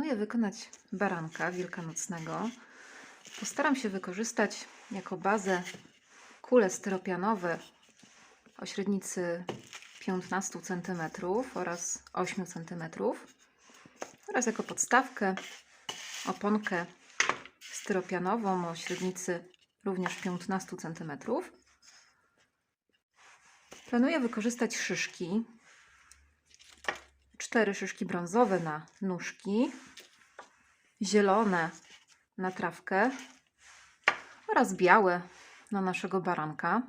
wykonać baranka wielkanocnego, postaram się wykorzystać jako bazę kule styropianowe o średnicy 15 cm oraz 8 cm oraz jako podstawkę oponkę styropianową o średnicy również 15 cm. Planuję wykorzystać szyszki. Cztery szyszki brązowe na nóżki, zielone na trawkę oraz białe na naszego baranka.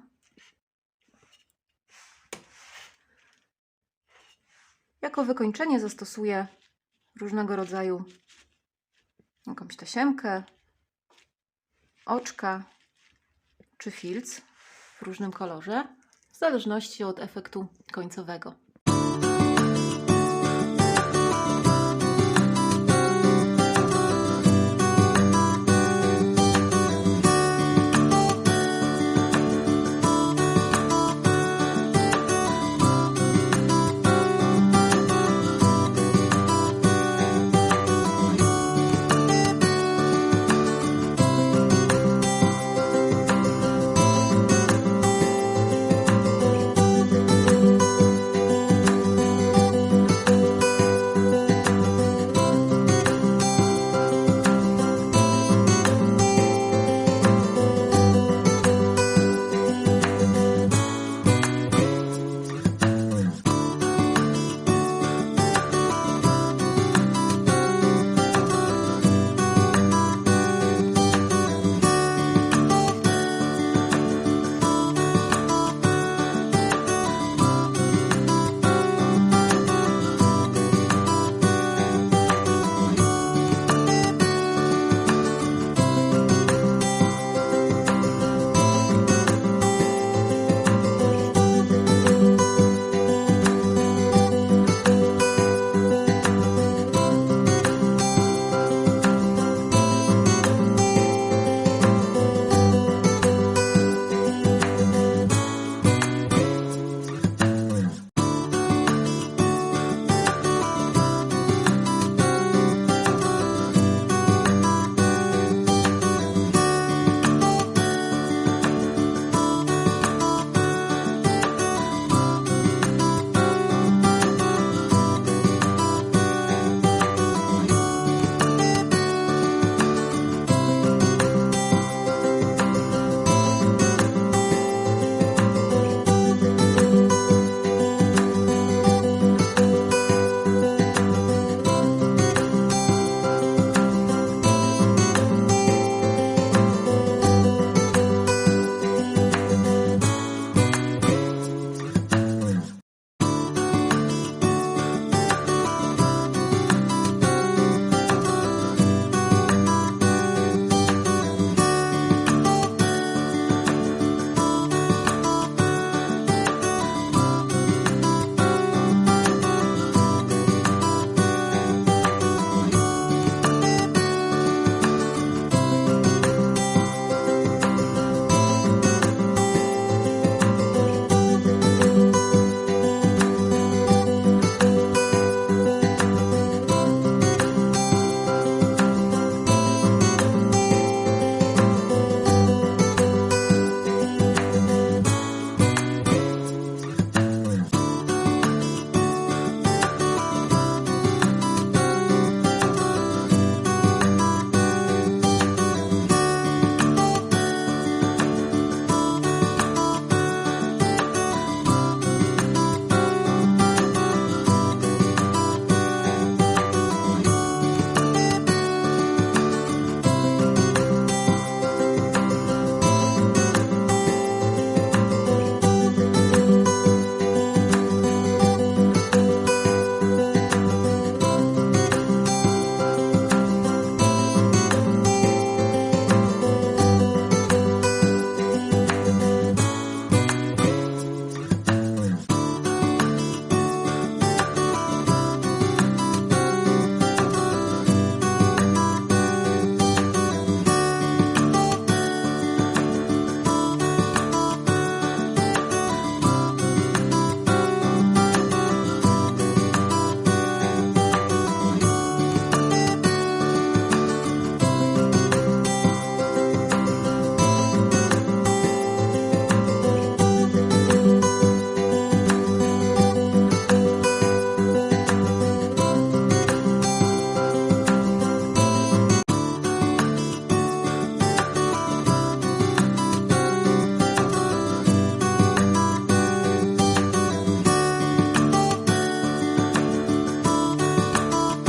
Jako wykończenie zastosuję różnego rodzaju jakąś tasiemkę, oczka czy filc w różnym kolorze, w zależności od efektu końcowego.